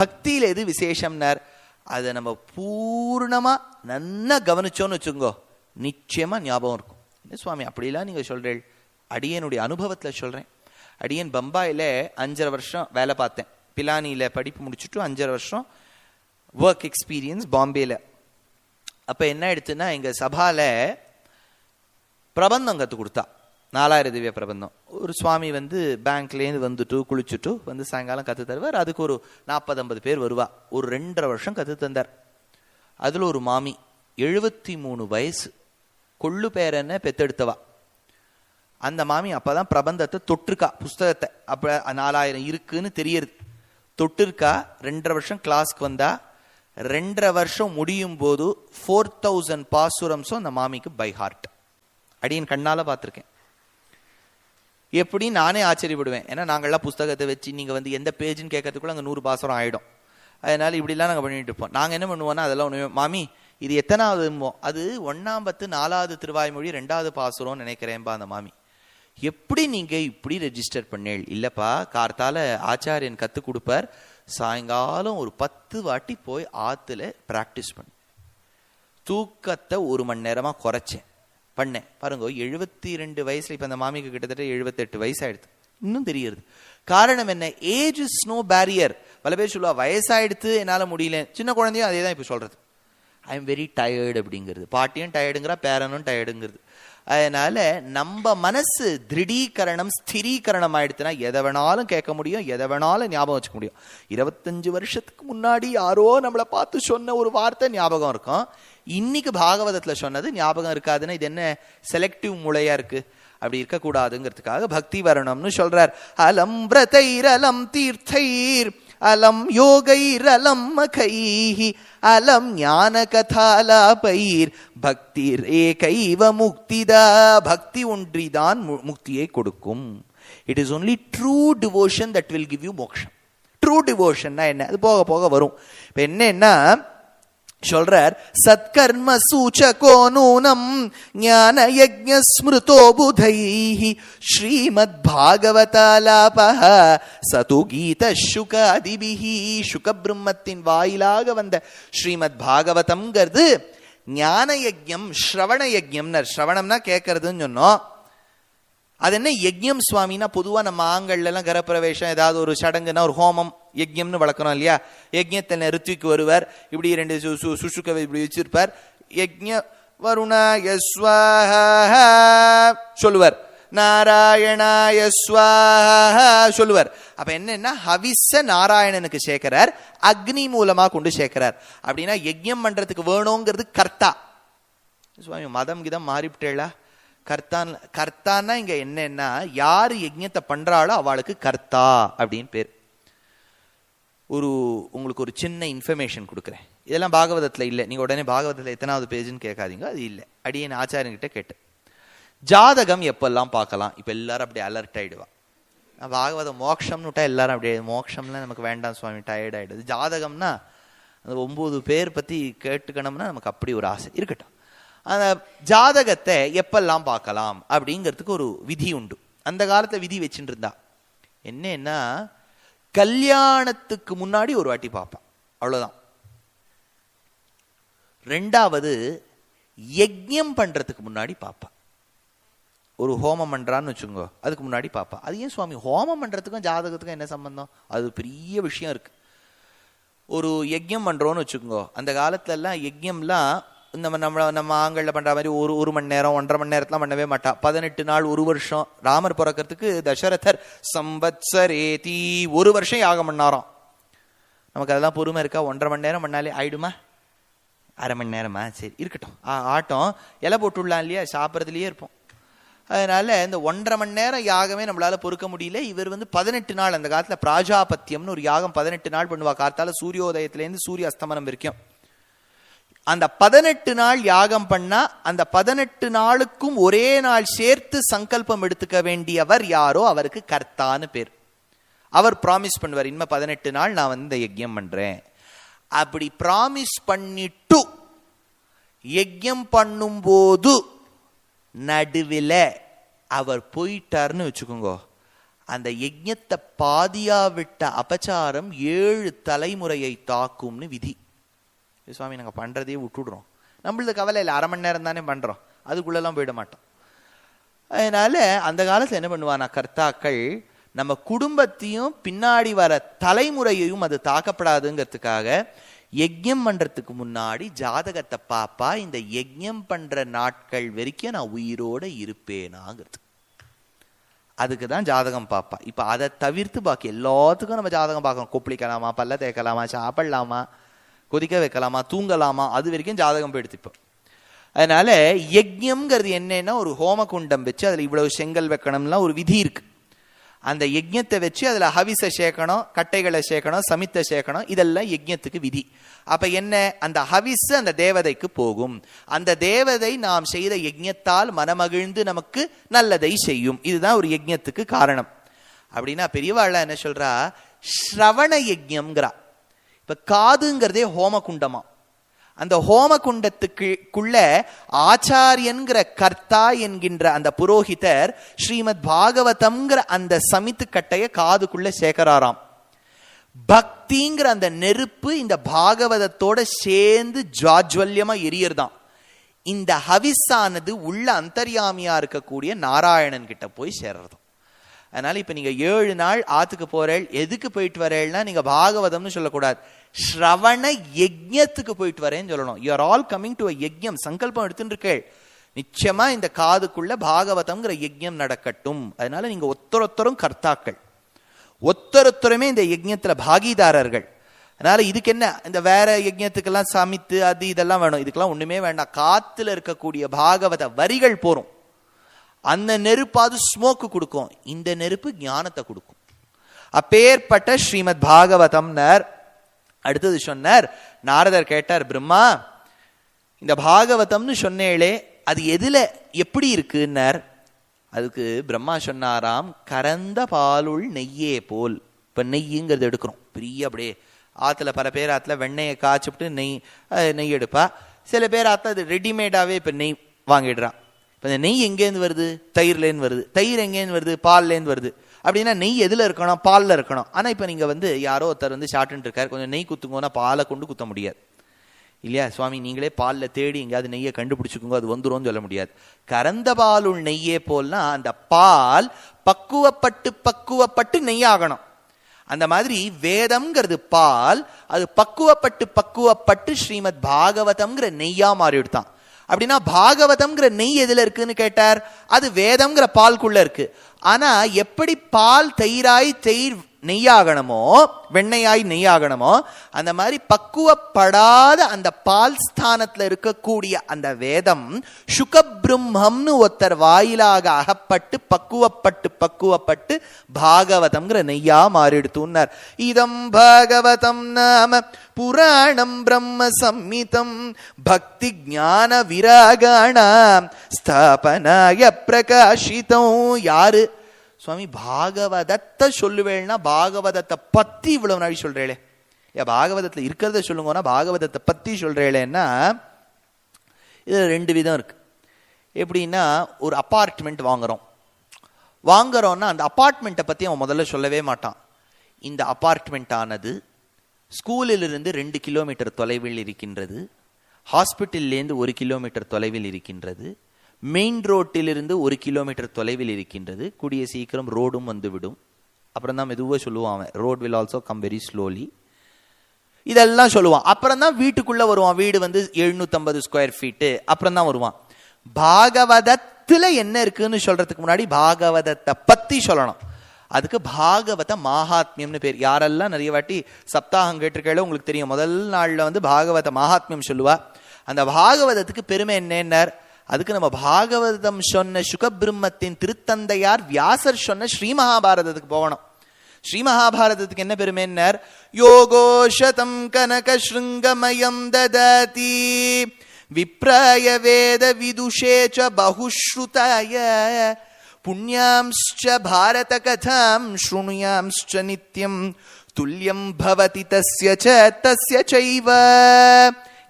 பக்தியில் எது விசேஷம்னார்? அதை நம்ம பூர்ணமா நல்லா கவனிச்சோன்னு வச்சுங்கோ நிச்சயமா ஞாபகம் இருக்கும். என்ன சுவாமி அப்படிலாம் நீங்க சொல்றீள். அடியனுடைய அனுபவத்துல சொல்றேன். அடியன் பம்பாயில அஞ்சரை வருஷம் வேலை பார்த்தேன். பிலானியில படிப்பு முடிச்சுட்டு அஞ்சரை வருஷம் ஒர்க் எக்ஸ்பீரியன்ஸ் பாம்பேல. அப்ப என்ன எடுத்துன்னா எங்க சபால பிரபந்தம் கற்றுக் கொடுத்தா. நாலாயிரம் திவ்ய பிரபந்தம். ஒரு சுவாமி வந்து பேங்க்லேருந்து வந்துட்டு குளிச்சுட்டு வந்து சாயங்காலம் கற்று தருவார். அதுக்கு ஒரு நாற்பது ஐம்பது பேர் வருவா. ஒரு ரெண்டரை வருஷம் கற்று தந்தார். அதில் ஒரு மாமி எழுபத்தி மூணு வயசு. கொள்ளு பேரனை பெத்தெடுத்தவா. அந்த மாமி அப்போதான் பிரபந்தத்தை தொட்டிருக்கா புஸ்தகத்தை. அப்போ நாலாயிரம் இருக்குன்னு தெரியறது. தொட்டிருக்கா ரெண்டரை வருஷம் கிளாஸ்க்கு வந்தா ரெண்டரை வருஷம் முடியும் போது ஃபோர் தௌசண்ட் பாசுரம்ஸும் அந்த மாமிக்கு பை ஹார்ட் அடியின் கண்ணால் பார்த்துருக்கேன். எப்படி நானே ஆச்சரியப்படுவேன். ஏன்னா நாங்கள்லாம் புஸ்தகத்தை வச்சு நீங்கள் வந்து எந்த பேஜ்னு கேட்கறதுக்குள்ள அங்கே நூறு பாசரம் ஆகிடும் அதனால இப்படிலாம் நாங்கள் பண்ணிட்டு இருப்போம். நாங்கள் என்ன பண்ணுவோம்னா அதெல்லாம் ஒன்று மாமி இது எத்தனாவது அது ஒன்றாம் பத்து நாலாவது திருவாய்மொழி ரெண்டாவது பாசுரம்னு நினைக்கிறேன்பா அந்த மாமி. எப்படி நீங்கள் இப்படி ரெஜிஸ்டர் பண்ணேள்? இல்லைப்பா கார்த்தால ஆச்சாரியன் கற்றுக் கொடுப்பார். சாயங்காலம் ஒரு பத்து வாட்டி போய் ஆற்றுல ப்ராக்டிஸ் பண்ணு. தூக்கத்தை ஒரு மணி நேரமாக குறைச்சேன். பண்ணேன். பாருங்க எழுபத்தி ரெண்டு வயசுல இப்ப அந்த மாமிக்கு கிட்டத்தட்ட எழுபத்தெட்டு வயசாயிடுது. இன்னும் தெரியுது. காரணம் என்ன? ஏஜ் இஸ் நோ பேரியர் பல பேர் சொல்லுவா வயசாயிடுத்து என்னால முடியல. சின்ன குழந்தையும் அதே தான் இப்ப சொல்றது. ஐ எம் வெரி டயர்டு அப்படிங்கிறது. பாட்டியும் டயர்டுங்கிறா பேரனும் டயர்டுங்கிறது அதனால நம்ம மனசு திருடீகரணம் ஸ்திரீகரணம் ஆயிடுச்சுன்னா எதை வேணாலும் கேட்க முடியும் எதை வேணாலும் ஞாபகம் வச்சுக்க முடியும். இருபத்தஞ்சு வருஷத்துக்கு முன்னாடி யாரோ நம்மளை பார்த்து சொன்ன ஒரு வார்த்தை ஞாபகம் இருக்கும். இன்னைக்கு பாகவதத்துல சொன்னது ஞாபகம் இருக்காதுன்னா இது என்ன செலக்டிவ் முளையா இருக்கு? அப்படி இருக்கக்கூடாதுங்கிறதுக்காக பக்தி வரணும்னு சொல்றார். அலம் பிரதைர் அலம் தீர்த்தைர். அலம் யோகைரலம் மகைஹி அலம் ஞான கதாலாபைர் பக்திர் ஏகைவ முக்திதா பக்தி ஒன்றிதான் முக்தியை கொடுக்கும். It is only true devotion that will give you moksham true டிவோஷன்னா என்ன? அது போக போக வரும். இப்போ என்னன்னா சொல்றார் சத்கர்ம சூச்சகோ நூனம் ஞான யஜ்ஞ ஸ்மிருதோ புதைஹி ஸ்ரீமத் பாகவதாலாபஹ சது கீத சுகாதிபிஹி. சுகபிரம்மத்தின் வாயிலாக வந்த ஸ்ரீமத் பாகவதம்ங்கிறது ஞான யஜ்யம் ஸ்ரவண யஜ்ஞம்னர் ஸ்ரவணம்னா கேட்கறதுன்னு சொன்னோம். அது என்ன யஜ்யம் சுவாமினா பொதுவாக நம்ம ஆண்கள்ல எல்லாம் கரப்பிரவேசம் ஏதாவது ஒரு சடங்குனா ஒரு ஹோமம் யஜ்யம்னு வளர்க்குறோம் இல்லையா? யஜ்யத்தில் ரித்விக்கு வருவார். இப்படி ரெண்டு சு- சுசுக்கவை இப்படி வச்சிருப்பார். யஜ்ய வருண ஸ்வாஹா சொல்லுவார். நாராயணா ஸ்வாஹா சொல்லுவார். அப்போ என்னன்னா ஹவிஸ நாராயணனுக்கு சேர்க்கிறார். அக்னி மூலமாக கொண்டு சேர்க்கிறார். அப்படின்னா யஜ்யம் பண்ணுறதுக்கு வேணுங்கிறது கர்த்தா. சுவாமி மதம் கிதம் மாறிவிட்டேளா? கர்த்தான் கர்த்தான்னா இங்க என்னன்னா யாரு யஜ்யத்தை பண்றாளோ அவளுக்கு கர்த்தா அப்படின்னு பேர். ஒரு உங்களுக்கு ஒரு சின்ன இன்ஃபர்மேஷன் கொடுக்குறேன். இதெல்லாம் பாகவதத்தில் இல்லை. நீங்கள் உடனே பாகவதத்தில் எத்தனாவது பேஜ்னு கேட்காதீங்க. அது இல்லை. அடியேன் ஆச்சாரியன்கிட்ட கேட்டேன். ஜாதகம் எப்பெல்லாம் பார்க்கலாம்? இப்போ எல்லாரும் அப்படியே அலர்ட் ஆகிடுவா நான் பாகவதம் மோட்சம்னு விட்டா எல்லாரும் அப்படியே மோக்ஷம்லாம் நமக்கு வேண்டாம் சுவாமி டயர்ட் ஆயிடுது. ஜாதகம்னா அந்த ஒம்பது பேர் பற்றி கேட்டுக்கணும்னா நமக்கு அப்படி ஒரு ஆசை இருக்கட்டும். அந்த ஜாதகத்தை எப்பெல்லாம் பார்க்கலாம் அப்படிங்கிறதுக்கு ஒரு விதி உண்டு. அந்த காலத்துல விதி வச்சுட்டு இருந்தா. என்னன்னா கல்யாணத்துக்கு முன்னாடி ஒரு வாட்டி பார்ப்பான். அவ்வளவுதான். ரெண்டாவது யஜ்யம் பண்றதுக்கு முன்னாடி பார்ப்பான். ஒரு ஹோமம் பண்றான்னு வச்சுக்கோங்க அதுக்கு முன்னாடி பாப்பா அது ஏன் சுவாமி ஹோமம் பண்றதுக்கும் ஜாதகத்துக்கும் என்ன சம்பந்தம்? அது பெரிய விஷயம் இருக்கு. ஒரு யஜ்யம் பண்றோம்னு வச்சுக்கோங்க அந்த காலத்துல எல்லாம் நம்ம நம்ம நம்ம ஆண்கள்ல பண்ணுற மாதிரி ஒரு ஒரு மணி நேரம் ஒன்றரை மணி நேரத்துல பண்ணவே மாட்டா. பதினெட்டு நாள் ஒரு வருஷம். ராமர் பிறக்கிறதுக்கு தசரதர் சம்பத்சரேதி ஒரு வருஷம் யாகம் பண்ணாராம். நமக்கு அதெல்லாம் பொறுமை இருக்கா? ஒன்றரை மணி நேரம் பண்ணாலே ஆயிடுமா? அரை மணி நேரமா? சரி இருக்கட்டும். ஆ, ஆட்டம். இலை போட்டுடலாம் இல்லையா? சாப்பிட்றதுலையே இருப்போம். அதனால இந்த ஒன்றரை மணி நேரம் யாகமே நம்மளால பொறுக்க முடியல. இவர் வந்து பதினெட்டு நாள் அந்த காலத்துல பிராஜாபத்தியம்னு ஒரு யாகம் பதினெட்டு நாள் பண்ணுவா. கார்த்தால சூரியோதயத்திலேருந்து சூரிய அஸ்தமனம் வரைக்கும். அந்த பதினெட்டு நாள் யாகம் பண்ணா அந்த பதினெட்டு நாளுக்கும் ஒரே நாள் சேர்த்து சங்கல்பம் எடுத்துக்க வேண்டியவர் யாரோ அவருக்கு கர்த்தான்னு பேர். அவர் ப்ராமிஸ் பண்ணுவார் இனிமே பதினெட்டு நாள் நான் வந்து இந்த யஜ்யம் பண்றேன். அப்படி ப்ராமிஸ் பண்ணிட்டு யஜ்யம் பண்ணும்போது நடுவில் அவர் போயிட்டாருன்னு வச்சுக்கோங்க. அந்த யஜ்யத்தை பாதியா விட்ட அபச்சாரம் ஏழு தலைமுறையை தாக்கும்னு விதி. சுவாமி நாங்கள் பண்றதையே விட்டுடுறோம். நம்மளது கவலை இல்லை. அரை மணி நேரம் தானே பண்றோம். அதுக்குள்ளெல்லாம் போயிட மாட்டோம். அதனால அந்த காலத்துல என்ன பண்ணுவானா கர்த்தாக்கள் நம்ம குடும்பத்தையும் பின்னாடி வர தலைமுறையையும் அது தாக்கப்படாதுங்கிறதுக்காக யஜ்யம் பண்றதுக்கு முன்னாடி ஜாதகத்தை பாப்பா இந்த யஜ்யம் பண்ற நாட்கள் வரைக்கும் நான் உயிரோட இருப்பேனாங்கிறது. அதுக்கு தான் ஜாதகம் பார்ப்பா இப்போ அதை தவிர்த்து பாக்கி எல்லாத்துக்கும் நம்ம ஜாதகம் பார்க்கணும். கொப்பளிக்கலாமா பல்ல தேய்க்கலாமா சாப்பிடலாமா கொதிக்க வைக்கலாமா தூங்கலாமா அது வரைக்கும் ஜாதகம் போய் எடுத்துப்போம். அதனால யஜ்யம்ங்கிறது என்னன்னா ஒரு ஹோம குண்டம் வச்சு அதில் இவ்வளவு செங்கல் வைக்கணும்லாம் ஒரு விதி இருக்கு. அந்த யஜ்யத்தை வச்சு அதில் ஹவிச சேர்க்கணும் கட்டைகளை சேர்க்கணும் சமித்த சேர்க்கணும் இதெல்லாம் யஜ்யத்துக்கு விதி. அப்ப என்ன? அந்த ஹவிஸ் அந்த தேவதைக்கு போகும். அந்த தேவதை நாம் செய்த யஜ்யத்தால் மனமகிழ்ந்து நமக்கு நல்லதை செய்யும். இதுதான் ஒரு யஜ்யத்துக்கு காரணம். அப்படின்னா பெரியவாள் என்ன சொல்றா? ஸ்ரவண யஜ்யம்ங்கிறா. இப்போ காதுங்கிறதே ஹோமகுண்டமா? அந்த ஹோமகுண்டத்துக்குள்ள ஆச்சாரியன்கிற கர்த்தா என்கின்ற அந்த புரோகிதர் ஸ்ரீமத் பாகவதம்ங்கிற அந்த சமித்து கட்டைய காதுக்குள்ள சேர்க்கிறாராம் பக்திங்கிற அந்த நெருப்பு இந்த பாகவதத்தோட சேர்ந்து ஜாஜ்வல்யமா எரியறதான் இந்த ஹவிஸானது உள்ள அந்தர்யாமியா இருக்கக்கூடிய நாராயணன் கிட்ட போய் சேர்றதும். அதனால இப்ப நீங்க ஏழு நாள் ஆத்துக்கு போறேள் எதுக்கு போயிட்டு வரேள்னா நீங்க பாகவதம்னு சொல்லக்கூடாது. ஸ்ரவண யஜ்யத்துக்கு போயிட்டு வரேன்னு சொல்லணும். யூஆர் ஆல் கம்மிங் டு யஜ்யம் சங்கல்பம் எடுத்துட்டு இருக்கேள் நிச்சயமா இந்த காதுக்குள்ள பாகவதம்ங்கிற யஜ்யம் நடக்கட்டும். அதனால நீங்க ஒத்தரொத்தரும் கர்த்தாக்கள். ஒத்தரொத்தருமே இந்த யஜ்யத்துல பாகிதாரர்கள். அதனால இதுக்கு என்ன? இந்த வேற யஜ்யத்துக்கெல்லாம் சமித்து அது இதெல்லாம் வேணும். இதுக்கெல்லாம் ஒண்ணுமே வேண்டாம். காத்துல இருக்கக்கூடிய பாகவத வரிகள் போறோம் அந்த நெருப்பாது ஸ்மோக்கு கொடுக்கும். இந்த நெருப்பு ஞானத்தை கொடுக்கும். அப்பேற்பட்ட ஸ்ரீமத் பாகவதம்னர் அடுத்தது சொன்னார் நாரதர் கேட்டார் பிரம்மா இந்த பாகவதம்னு சொன்னேளே அது எதுல எப்படி இருக்குன்னார்? அதுக்கு பிரம்மா சொன்னாராம் கரந்த பாலுள் நெய்யே போல். இப்ப நெய்யுங்கிறது எடுக்கிறோம். பெரிய அப்படியே ஆத்துல பல பேர் ஆத்துல வெண்ணெயை காய்ச்சிவிட்டு நெய் நெய் எடுப்பா. சில பேர் ஆத்துல அது ரெடிமேடாவே இப்ப நெய் வாங்கிடுறான். இப்போ இந்த நெய் எங்கேருந்து வருது? தயிர்லேருந்து வருது. தயிர் எங்கேருந்து வருது? பால்லேருந்து வருது. அப்படின்னா நெய் எதில் இருக்கணும்? பாலில் இருக்கணும். ஆனால் இப்போ நீங்கள் வந்து யாரோ ஒருத்தர் வந்து ஷார்ட்னு இருக்கார். கொஞ்சம் நெய் குத்துங்கன்னா பாலை கொண்டு குத்த முடியாது. இல்லையா? சுவாமி நீங்களே பாலில் தேடி எங்கேயாவது நெய்யை கண்டுபிடிச்சிக்கோங்க. அது வந்துடும் சொல்ல முடியாது. கறந்த பாலுள் நெய்யே போல்னா அந்த பால் பக்குவப்பட்டு பக்குவப்பட்டு நெய்யாகணும். அந்த மாதிரி வேதம்ங்கிறது பால் அது பக்குவப்பட்டு பக்குவப்பட்டு ஸ்ரீமத் பாகவதம்ங்கிற நெய்யா மாறிவிடுதான் அப்படின்னா பாகவதம்ங்கிற நெய் எதுல இருக்குன்னு கேட்டார்? அது வேதம்ங்கிற பால்குள்ள இருக்கு. ஆனா எப்படி பால் தயிராய் தயிர் நெய்யாகணுமோ வெண்ணையாய் நெய்யாகணுமோ அந்த மாதிரி பக்குவப்படாத அந்த பால் ஸ்தானத்துல இருக்கக்கூடிய அந்த வேதம் சுகபிரம்மம்னு ஒருத்தர் வாயிலாக அகப்பட்டு பக்குவப்பட்டு பக்குவப்பட்டு பாகவதம்ங்கிற நெய்யா மாறிடுத்துன்னார். இதம் பாகவதம் நாம புராணம் பிரம்ம சம்மிதம் பக்தி ஜான விராகாணாம் ஸ்தாபனாய பிரகாஷிதம். யாரு? சுவாமி பாகவதத்தை சொல்லுவேள்னா பாகவதத்தை பத்தி இவ்வளவு நாள் சொல்றேளே. ஏன் பாகவதத்தில் இருக்கிறத சொல்லுங்கன்னா பாகவதத்தை பத்தி சொல்றேளேன்னா இதுல ரெண்டு விதம் இருக்கு. எப்படின்னா ஒரு அப்பார்ட்மெண்ட் வாங்குறோம். வாங்குறோம்னா அந்த அப்பார்ட்மெண்ட்டை பத்தி அவன் முதல்ல சொல்லவே மாட்டான். இந்த அப்பார்ட்மெண்ட் ஆனது ஸ்கூலிலிருந்து ரெண்டு கிலோமீட்டர் தொலைவில் இருக்கின்றது. ஹாஸ்பிட்டல்லேருந்து ஒரு கிலோமீட்டர் தொலைவில் இருக்கின்றது. மெயின் ரோட்டிலிருந்து ஒரு கிலோமீட்டர் தொலைவில் இருக்கின்றது. கூடிய சீக்கிரம் ரோடும் வந்துவிடும். அப்புறம் தான் மெதுவாக சொல்லுவான் அவன். Road will also come very slowly இதெல்லாம் சொல்லுவான். அப்புறம் தான் வீட்டுக்குள்ளே வருவான். வீடு வந்து 750 ஸ்கொயர் ஃபீட்டு அப்புறம் தான் வருவான். பாகவதத்தில் என்ன இருக்குன்னு சொல்கிறதுக்கு முன்னாடி பாகவதத்தை பற்றி சொல்லணும். அதுக்கு பாகவத மகாத்மியம்னு பேர். யாரெல்லாம் நிறைய வாட்டி சப்தாகம் கேட்டிருக்கையில உங்களுக்கு தெரியும். முதல் நாளில் வந்து பாகவத மகாத்மியம் சொல்லுவா. அந்த பாகவதத்துக்கு பெருமை என்னன்னார்? அதுக்கு நம்ம பாகவதம் சொன்ன சுகபிரம்மத்தின் திருத்தந்தையார் வியாசர் சொன்ன ஸ்ரீ மகாபாரதத்துக்கு போகணும். ஸ்ரீ மகாபாரதத்துக்கு என்ன பெருமைன்னர்? யோகோஷதம் கனக ஸ்ருங்கமயம் தததி விப்ராய வேத விதுஷேச்ச ச பகுஸ்ருதாய புண்ணியாம்ச்ச பாரத கதாம் ஸ்ருணுயாம்ச்ச நித்யம் துல்லியம் பவதி தஸ்ய ச தஸ்ய சைவ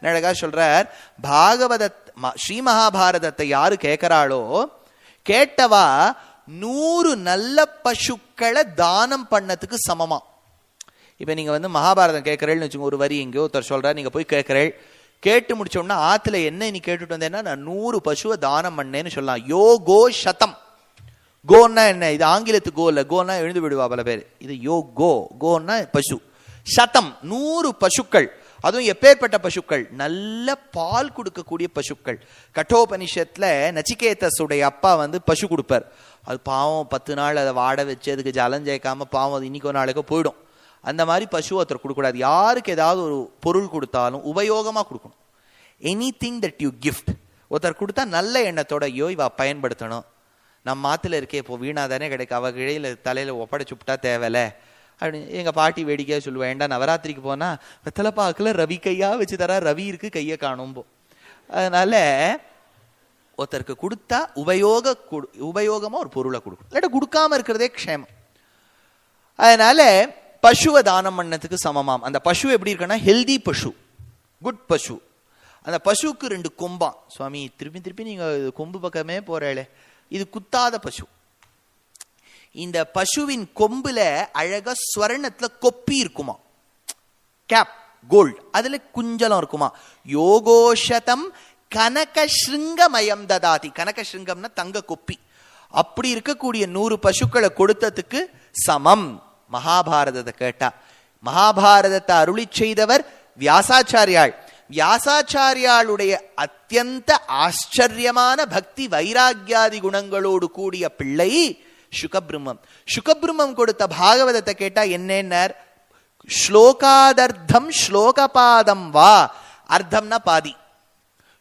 அழகா சொல்றார் பாகவத ஸ்ரீ மகாபாரதத்தை யாரு கேட்கிறாளோ கேட்டவா நூறு நல்ல பசுக்களை தானம் பண்ணதுக்கு சமமா. இப்ப நீங்க வந்து மகாபாரதம் கேட்கறேன்னு வச்சுக்கோங்க ஒரு வரி எங்கேயோ ஒருத்தர் சொல்றாரு நீங்க போய் கேட்கறேள் கேட்டு முடிச்சோம்னா ஆத்துல என்ன நீ கேட்டுட்டு வந்தேன்னா நான் நூறு பசுவை தானம் பண்ணேன்னு சொல்லலாம். யோ கோ சதம். கோன்னா என்ன? இது ஆங்கிலத்து கோ இல்லை கோன்னா எழுந்து விடுவா பல பேர். இது யோ கோ கோன்னா பசு. சதம் நூறு பசுக்கள். அதுவும் எப்பேற்பட்ட பசுக்கள்? நல்ல பால் கொடுக்கக்கூடிய பசுக்கள். கட்டோபனிஷத்தில் நச்சிகேதஸுடைய அப்பா வந்து பசு கொடுப்பார். அது பாவம் பத்து நாள் அதை வாட வச்சு அதுக்கு ஜலம் ஜெயிக்காம பாவம் அது இன்னைக்கோ நாளைக்கோ போயிடும். அந்த மாதிரி பசு ஒருத்தர் கொடுக்கக்கூடாது. யாருக்கு ஏதாவது ஒரு பொருள் கொடுத்தாலும் உபயோகமாக கொடுக்கணும். Anything that you gift ஒருத்தர் கொடுத்தா நல்ல எண்ணத்தோட ஐயோ இவா பயன்படுத்தணும். நம்ம மாத்துல இருக்கே இப்போ வீணா தானே கிடைக்கும் அவ கிழையில தலையில ஒப்படைச்சு விட்டா தேவையில்ல. அப்படின்னு எங்கள் பாட்டி வேடிக்கையாக சொல்லுவேன் ஏன்டா நவராத்திரிக்கு போனால் வெத்தலை பாக்குல ரவி கையாக வச்சு தரா ரவி இருக்கு கையை காணும் போ அதனால ஒருத்தருக்கு கொடுத்தா உபயோக கொடு- ஒரு பொருளை கொடுக்கணும். இல்லாட்ட கொடுக்காம இருக்கிறதே க்ஷேமம். அதனால பசுவை தானம் பண்ணதுக்கு சமமாம். அந்த பசு எப்படி இருக்குன்னா ஹெல்தி பசு குட் பசு. அந்த பசுவுக்கு ரெண்டு கொம்பான் சுவாமி திருப்பி திருப்பி நீங்கள் கொம்பு பக்கமே போகிறாளே இது குத்தாத பசு. இந்த பசுவின் கொம்புல அழகா ஸ்வர்ணத்துல கொப்பி இருக்குமா? கேப் கோல்ட் அதுல குஞ்சலம் இருக்குமா? யோகோஷதம் கனக ஸ்ருங்கமயம் ததாதி. கனக ஸ்ருங்கம்னா தங்க கொப்பி. அப்படி இருக்கக்கூடிய நூறு பசுக்களை கொடுத்ததுக்கு சமம். மகாபாரதத்தை கேட்டா. மகாபாரதத்தை அருளி செய்தவர் வியாசாச்சாரியாள். வியாசாச்சாரியாளுடைய அத்தியந்த ஆச்சரியமான பக்தி வைராக்கியாதி குணங்களோடு கூடிய பிள்ளை சுகபிரம்மம் சுகபிரம்மம் கொடுத்த பாகவதத்தை கேட்டா என்னன்னார்? ஸ்லோகாதர்த்தம் ஸ்லோகபாதம் வா. அர்த்தம்னா பாதி.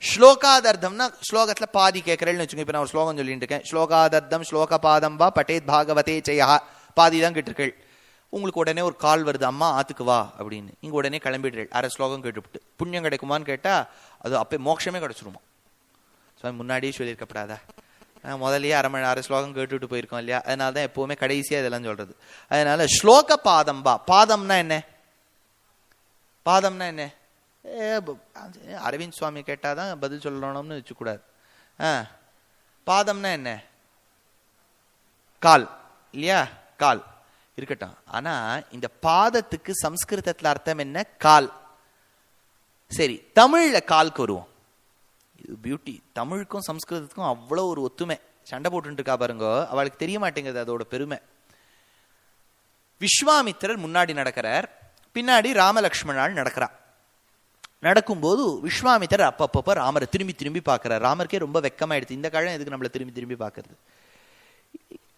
ஸ்லோகாதர்த்தம்னா ஸ்லோகத்துல பாதி கேட்கறேன்னு வச்சுக்கோங்க. இப்ப நான் ஒரு ஸ்லோகம் சொல்லிட்டு இருக்கேன். ஸ்லோகாதர்த்தம் ஸ்லோகபாதம் வா பட்டேத் பாகவதே ஜெயா. பாதி தான் கேட்டிருக்கள். உங்களுக்கு உடனே ஒரு கால் வருது அம்மா ஆத்துக்கு வா அப்படின்னு. நீங்க உடனே கிளம்பிடுறேள் அரை ஸ்லோகம் கேட்டுவிட்டு புண்ணியம் கிடைக்குமான்னு கேட்டா அது அப்போ மோட்சமே கிடைச்சிருமா? சுவாமி முன்னாடியே சொல்லியிருக்கப்படாதா? முதல்லயே அரை மணி அரை ஸ்லோகம் கேட்டுட்டு போயிருக்கோம் இல்லையா? அதனால தான் எப்பவுமே கடைசியா இதெல்லாம் சொல்றது. அதனால ஸ்லோக பாதம் பா பாதம்னா என்ன? பாதம்னா என்ன? அரவிந்த் சுவாமி கேட்டாதான் பதில் சொல்லணும்னு வச்சுக்கூடாது. ஆ பாதம்னா என்ன? கால். இல்லையா? கால். இருக்கட்டும். ஆனா இந்த பாதத்துக்கு சம்ஸ்கிருதத்தில் அர்த்தம் என்ன? கால். சரி தமிழ்ல கால்க்கு வருவோம். இது பியூட்டி தமிழுக்கும் சம்ஸ்கிருதத்துக்கும் அவ்வளோ ஒரு ஒத்துமை. சண்டை போட்டுட்டு இருக்கா பாருங்க. அவளுக்கு தெரிய மாட்டேங்குது அதோட பெருமை. விஸ்வாமித்திரர் முன்னாடி நடக்கிறார். பின்னாடி ராமலக்ஷ்மணால் நடக்கிறார். நடக்கும்போது விஸ்வாமித்திரர் அப்பப்போ ராமரை திரும்பி திரும்பி பார்க்குறார். ராமருக்கே ரொம்ப வெக்கமாயிடுது. இந்த காலம் எதுக்கு நம்மளை திரும்பி திரும்பி பார்க்கறது?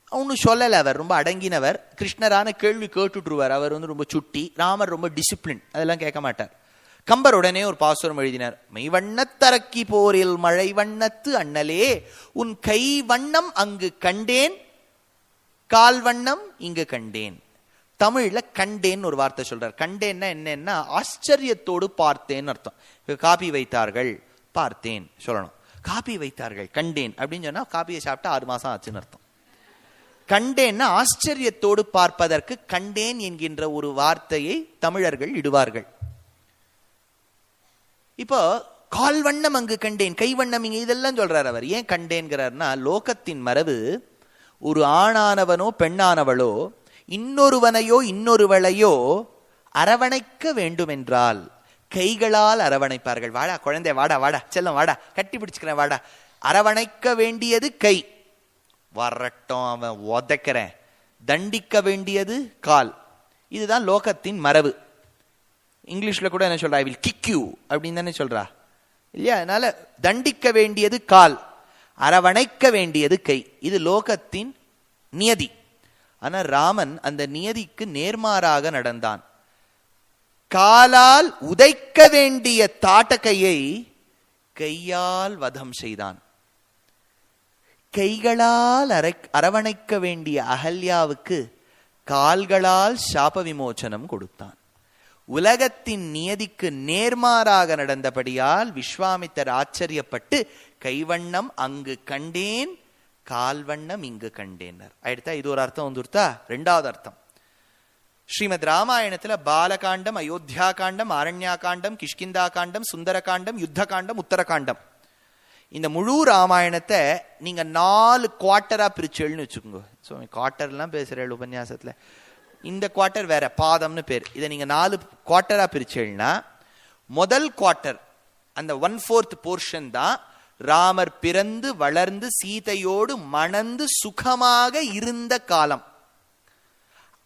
ஒன்றும் சொல்லலை அவர். ரொம்ப அடங்கினவர். கிருஷ்ணரான கேள்வி கேட்டுட்ருவார் அவர் வந்து ரொம்ப சுட்டி. ராமர் ரொம்ப டிசிப்ளின் அதெல்லாம் கேட்க மாட்டார். கம்பர் உடனே ஒரு பாசுரம் எழுதினார் மை வண்ணத்தரக்கி போரில் மழை வண்ணத்து அண்ணலே உன் கை வண்ணம் அங்கு கண்டேன் கால் வண்ணம் இங்கு கண்டேன். தமிழ்ல கண்டேன் ஒரு வார்த்தை சொல்றார். கண்டேன்னா என்னன்னா ஆச்சரியத்தோடு பார்த்தேன்னு அர்த்தம். காபி வைத்தார்கள் பார்த்தேன் சொல்லணும். காபி வைத்தார்கள் கண்டேன் அப்படின்னு சொன்னா காபியை சாப்பிட்டா ஆறு மாசம் ஆச்சுன்னு அர்த்தம். கண்டேன்னா ஆச்சரியத்தோடு பார்ப்பதற்கு கண்டேன் என்கின்ற ஒரு வார்த்தையை தமிழர்கள் இடுவார்கள். இப்போ கால் வண்ணம் அங்கு கண்டேன். கை வண்ணம் இதெல்லாம் சொல்றார் அவர். ஏன் கண்டேன்கிறார்னா லோகத்தின் மரபு ஒரு ஆணானவனோ பெண்ணானவளோ இன்னொருவனையோ இன்னொருவளையோ அரவணைக்க வேண்டுமென்றால் கைகளால் அரவணைப்பார்கள். வாடா குழந்தை வாடா வாடா செல்லம் வாடா கட்டி பிடிச்சுக்கிறேன் வாடா. அரவணைக்க வேண்டியது கை. வரட்டும் அவன் உதைக்கிறேன். தண்டிக்க வேண்டியது கால். இதுதான் லோகத்தின் மரபு. இங்கிலீஷ்ல கூட என்ன சொல்றா? ஐ வில் கிக் யூ அப்படின்னு தானே சொல்றா. இல்லையா? அதனால் தண்டிக்க வேண்டியது கால் அரவணைக்க வேண்டியது கை. இது லோகத்தின் நியதி. ஆனா ராமன் அந்த நியதிக்கு நேர்மாறாக நடந்தான். காலால் உதைக்க வேண்டிய தாட்டகையை கையால் வதம் செய்தான். கைகளால் அரை அரவணைக்க வேண்டிய அகல்யாவுக்கு கால்களால் சாப விமோச்சனம் கொடுத்தான். உலகத்தின் நியதிக்கு நேர்மாறாக நடந்தபடியால் விஸ்வாமித்தர் ஆச்சரியப்பட்டு கைவண்ணம் அங்கு கண்டேன் கால்வண்ணம் இங்கு கண்டேனர் ஆயிடுத்தா இது ஒரு அர்த்தம் வந்துருத்தா ரெண்டாவது அர்த்தம். ஸ்ரீமத் ராமாயணத்துல பாலகாண்டம் அயோத்தியா காண்டம் ஆரண்யா காண்டம் கிஷ்கிந்தா காண்டம் சுந்தர காண்டம் யுத்த காண்டம் உத்தரகாண்டம். இந்த முழு ராமாயணத்தை நீங்க நாலு குவார்டரா பிரிச்சேள்னு வச்சுக்கோங்க. சுவாமி குவார்டர்லாம் பேசுறேள் உபன்யாசத்துல. இந்த குவார்ட்டர் வேற பாதம்னு பேர். இதை நீங்க நாலு குவார்ட்டரா பிரிச்சேள்னா முதல் குவார்ட்டர் அந்த ஒன் ஃபோர்த் போர்ஷன் தான் ராமர் பிறந்து வளர்ந்து சீதையோடு மணந்து சுகமாக இருந்த காலம்.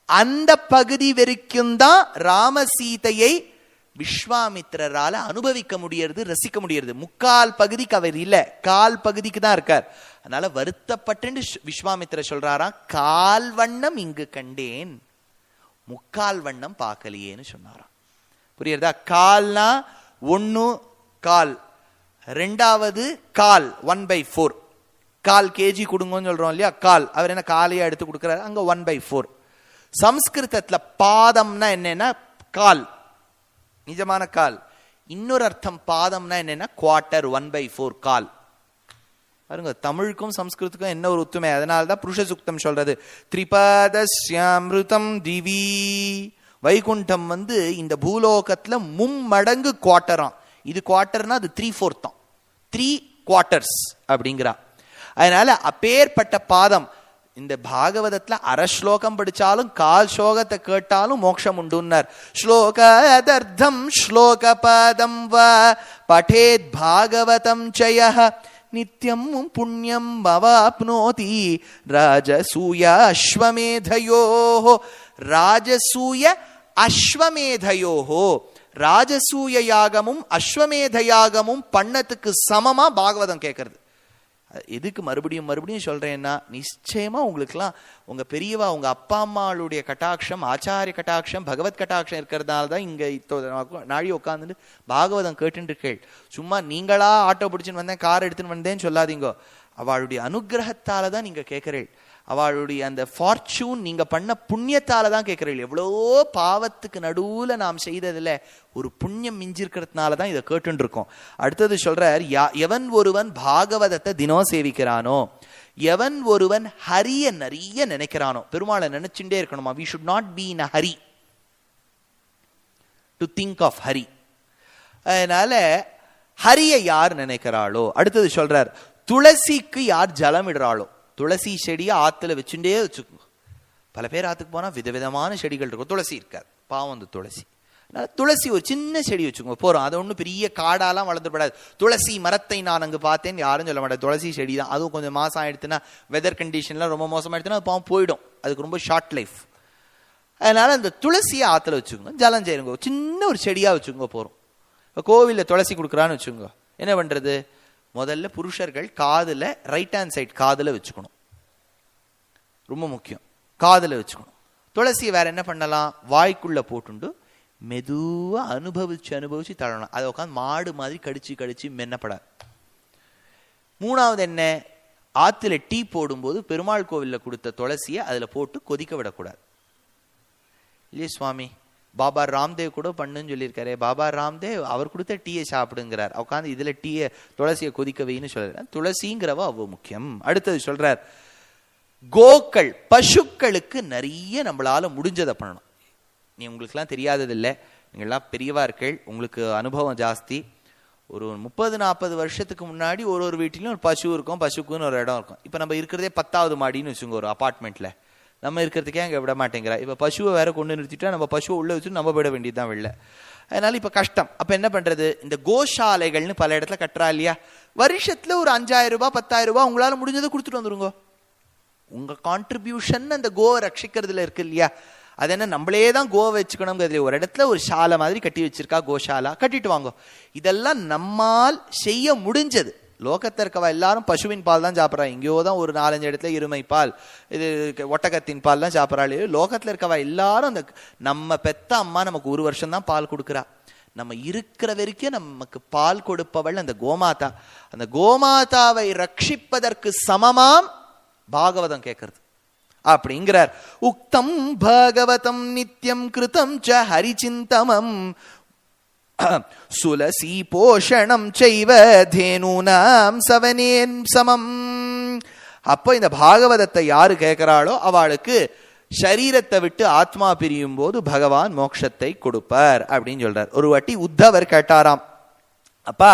அந்த பகுதி வரைக்கும் தான் ராம சீதையை விஸ்வாமித்திரரால அனுபவிக்க முடியறது ரசிக்க முடியறது. முக்கால் பகுதிக்கு அவர் இல்ல கால் பகுதிக்கு தான் இருக்கார். அதனால வருத்தப்பட்டு விஸ்வாமித்திர சொல்றாராம் கால் வண்ணம் இங்கு கண்டேன் முக்கால் வண்ணம் பார்க்கலையேன்னு சொன்னாராம். புரியுறதா கால்னா ஒன்று கால். ரெண்டாவது கால். ஒன் பை ஃபோர் கால் கேஜி கொடுங்கன்னு சொல்கிறோம் இல்லையா? கால். அவர் என்ன காலையாக எடுத்து கொடுக்குறாரு? அங்கே ஒன் பை ஃபோர் சம்ஸ்கிருதத்தில் பாதம்னா என்னன்னா கால். நிஜமான கால். இன்னொரு அர்த்தம் பாதம்னா என்னென்னா குவார்ட்டர் ஒன் பை ஃபோர் கால். பாருங்க தமிழுக்கும் சம்ஸ்கிருத்துக்கும் என்ன ஒரு ஒத்துமை? அதனால்தான் புருஷ சுக்தம் சொல்றது. திரிபாதஸ்யாமிருதம் திவி. வைகுண்டம் வந்து இந்த பூலோகத்துல மும்மடங்கு குவார்ட்டராம் இது குவார்ட்டர்னா அது த்ரீ ஃபோர்த்தாம் த்ரீ குவார்ட்டர்ஸ் அப்படிங்கிறா. அதனால அப்பேற்பட்ட பாதம் இந்த பாகவதத்துல அரை ஸ்லோகம் படிச்சாலும் கால் ஸ்லோகத்தை கேட்டாலும் மோட்சம் உண்டுன்னார். ஸ்லோகதர்த்தம் ஸ்லோக பாதம் வ பठेत् பாகவதம் ஜய நித்யம் புண்ணியம் பவாப்னோதி ராஜசூய அஸ்வமேதையோ ராஜசூய அஸ்வமேதயோஹோ ராஜசூய யாகமும் அஸ்வமேத யாகமும் பண்ணத்துக்கு சமமா பாகவதம் கேட்கறது எதுக்கு மறுபடியும் மறுபடியும் சொல்றேன்னா நிச்சயமா உங்களுக்குலாம் உங்க பெரியவா உங்க அப்பா அம்மாளுடைய கட்டாட்சம் ஆச்சாரிய கட்டாட்சம் பகவத் கட்டாட்சம் இருக்கிறதுனால தான் இங்க இத்தோ நாழி உட்காந்துட்டு பாகவதம் கேட்டுட்டு கேள் சும்மா நீங்களா ஆட்டோ பிடிச்சின்னு வந்தேன் கார் எடுத்துன்னு வந்தேன்னு சொல்லாதீங்கோ. அவளுடைய அனுகிரகத்தால தான் நீங்க கேட்கிறேள். அவளுடைய அந்த ஃபார்ச்சூன் நீங்க பண்ண புண்ணியத்தால தான் கேட்கிறீர்கள் எவ்வளோ பாவத்துக்கு நடுவுல நாம் செய்ததில் ஒரு புண்ணியம் மிஞ்சிருக்கிறதுனால தான் இதை கேட்டுன்னு இருக்கோம் அடுத்தது சொல்றார் யா எவன் ஒருவன் பாகவதத்தை தினம் சேவிக்கிறானோ எவன் ஒருவன் ஹரிய நிறைய நினைக்கிறானோ பெருமாளை நினைச்சுட்டே இருக்கணுமா? We should not be in hurry to think of Hari அதனால ஹரியை யார் நினைக்கிறாளோ? அடுத்தது சொல்றார் துளசிக்கு யார் ஜலம் இடுறாளோ துளசி செடியை ஆற்றுல வச்சுட்டே வச்சுக்கோங்க பல பேர் ஆற்றுக்கு போனால் விதவிதமான செடிகள் இருக்கும். துளசி இருக்காது. பாவம் அந்த துளசி. துளசி ஒரு சின்ன செடி வச்சுக்கோங்க. போகிறோம் அது ஒன்றும் பெரிய காடாலாம் வளர்ந்துப்படாது துளசி மரத்தை நான் அங்கே பார்த்தேன். யாரும் சொல்ல மாட்டேன் துளசி செடி தான் அதுவும் கொஞ்சம் மாதம் ஆயிடுச்சுன்னா வெதர் கண்டிஷன்லாம் ரொம்ப மோசமாயிடுச்சுன்னா அது பாவம் போயிடும். அதுக்கு ரொம்ப ஷார்ட் லைஃப் அதனால் அந்த துளசியை ஆற்றுல வச்சுக்கோங்க. ஜலம் செய்யுங்க சின்ன ஒரு செடியாக வச்சுக்கோங்க போகிறோம் இப்போ கோவிலில் துளசி கொடுக்குறான்னு வச்சுக்கோங்க. என்ன பண்ணுறது முதல்ல புருஷர்கள் காதில் ரைட் ஹேண்ட் சைட் காதில் வச்சுக்கணும். ரொம்ப முக்கியம். காதில் வச்சுக்கணும். துளசியை வேற என்ன பண்ணலாம்? வாய்க்குள்ளே போட்டுண்டு மெதுவாக அனுபவிச்சு அனுபவிச்சு தள்ளணும். அதை உட்காந்து மாடு மாதிரி கடிச்சு கடிச்சு மென்னப்படாது. மூணாவது என்ன? ஆற்றுல டீ போடும்போது பெருமாள் கோவில்ல கொடுத்த துளசியை அதில் போட்டு கொதிக்க விடக்கூடாது. இல்லையே சுவாமி? பாபா ராம்தேவ் கூட பண்ணுன்னு சொல்லியிருக்காரு. பாபா ராம்தேவ் அவர் கொடுத்த டீயை சாப்பிடுங்கிறார். உட்காந்து இதில் டீயை துளசியை கொதிக்க வைன்னு சொல்றாரு. துளசிங்கிறவ அவ்வளோ முக்கியம். அடுத்தது சொல்கிறார் கோக்கள் பசுக்களுக்கு நிறைய நம்மளால் முடிஞ்சதை பண்ணணும். நீ உங்களுக்குலாம் தெரியாததில்லை. நீங்கள்லாம் பெரியவார்கள் உங்களுக்கு அனுபவம் ஜாஸ்தி. ஒரு முப்பது நாற்பது வருஷத்துக்கு முன்னாடி ஒரு ஒரு வீட்டிலும் ஒரு பசு இருக்கும். பசுக்குன்னு ஒரு இடம் இருக்கும். இப்போ நம்ம இருக்கிறதே பத்தாவது மாடின்னு வச்சுங்க ஒரு அப்பார்ட்மெண்ட்டில் நம்ம இருக்கிறதுக்கே அங்கே விட மாட்டேங்கிறா. இப்போ பசுவை வேற கொண்டு நிறுத்திட்டா நம்ம பசுவை உள்ள வச்சு நம்ம விட வேண்டியதுதான் வெளில. அதனால இப்போ கஷ்டம். அப்போ என்ன பண்றது? இந்த கோஷாலைகள்னு பல இடத்துல கட்டுறா இல்லையா? வருஷத்துல ஒரு அஞ்சாயிரம் ரூபாய் பத்தாயிரம் ரூபாய் உங்களால் முடிஞ்சதை கொடுத்துட்டு வந்துருங்க. உங்க கான்ட்ரிபியூஷன் அந்த கோவை ரட்சிக்கிறதுல இருக்கு இல்லையா? அது என்ன நம்மளே தான் கோவை வச்சுக்கணுங்கிறதுல ஒரு இடத்துல ஒரு சாலை மாதிரி கட்டி வச்சிருக்கா கோஷாலா? கட்டிட்டு வாங்க. இதெல்லாம் நம்மால் செய்ய முடிஞ்சது. லோகத்தில் இருக்கவா எல்லாரும் பசுவின் பால் தான் சாப்பிட்றா எங்கேயோ தான் ஒரு நாலஞ்சு இடத்துல இருமை பால் இது ஒட்டகத்தின் பால் தான் சாப்பிட்றாளே. லோகத்தில் இருக்கவா எல்லாரும் அந்த நம்ம பெத்த அம்மா நமக்கு ஒரு வருஷம் தான் பால் கொடுக்குறா. நம்ம இருக்கிற வரைக்கும் நமக்கு பால் கொடுப்பவள் அந்த கோமாதா. அந்த கோமாதாவை ரட்சிப்பதற்கு சமமாம் பாகவதம் கேட்கறது அப்படிங்கிறார். உக்தம் பாகவதம் நித்தியம் கிருதம் ச ஹரிச்சிந்தமம். சுலசி போஷணம் செய்வ தேனூனாம் சவனேன் சமம் அப்போ இந்த பாகவதத்தை யாரு கேட்கிறாளோ அவளுக்கு சரீரத்தை விட்டு ஆத்மா பிரியும் போது பகவான் மோட்சத்தை கொடுப்பார் அப்படின்னு சொல்றார். ஒரு வாட்டி உத்தவர் கேட்டாராம். அப்பா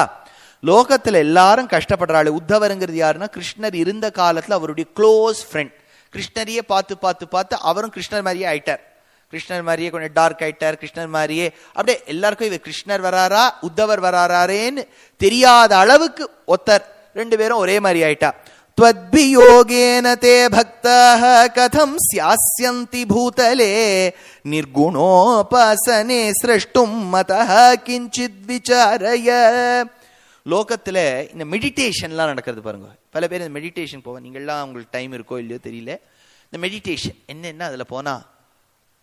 லோகத்துல எல்லாரும் கஷ்டப்படுறாள் உத்தவருங்கிறது யாருன்னா கிருஷ்ணர் இருந்த காலத்துல அவருடைய க்ளோஸ் ஃப்ரெண்ட் கிருஷ்ணரையே பார்த்து பார்த்து பார்த்து அவரும் கிருஷ்ணர் மாதிரியே ஆயிட்டார். கிருஷ்ணர் மாதிரியே கொஞ்சம் டார்க் ஆயிட்டார் கிருஷ்ணர் மாதிரியே அப்படியே எல்லாருக்கும் இவர் கிருஷ்ணர் வராரா உத்தவர் வராரேன்னு தெரியாத அளவுக்கு ஒத்தர் ரெண்டு பேரும் ஒரே மாதிரி ஆயிட்டா त्वद्भियोगेन ते भक्ताः कथं स्यास्यन्ति भूतले निर्गुणोपासने स्रष्टुं मतः किञ्चित् विचारय லோகத்துல இந்த மெடிடேஷன்லாம் நடக்கிறது பாருங்க பல பேர் இந்த மெடிடேஷன் போவோம் நீங்கள்லாம் உங்களுக்கு டைம் இருக்கோ இல்லையோ தெரியல இந்த மெடிடேஷன் என்னென்ன அதுல போனா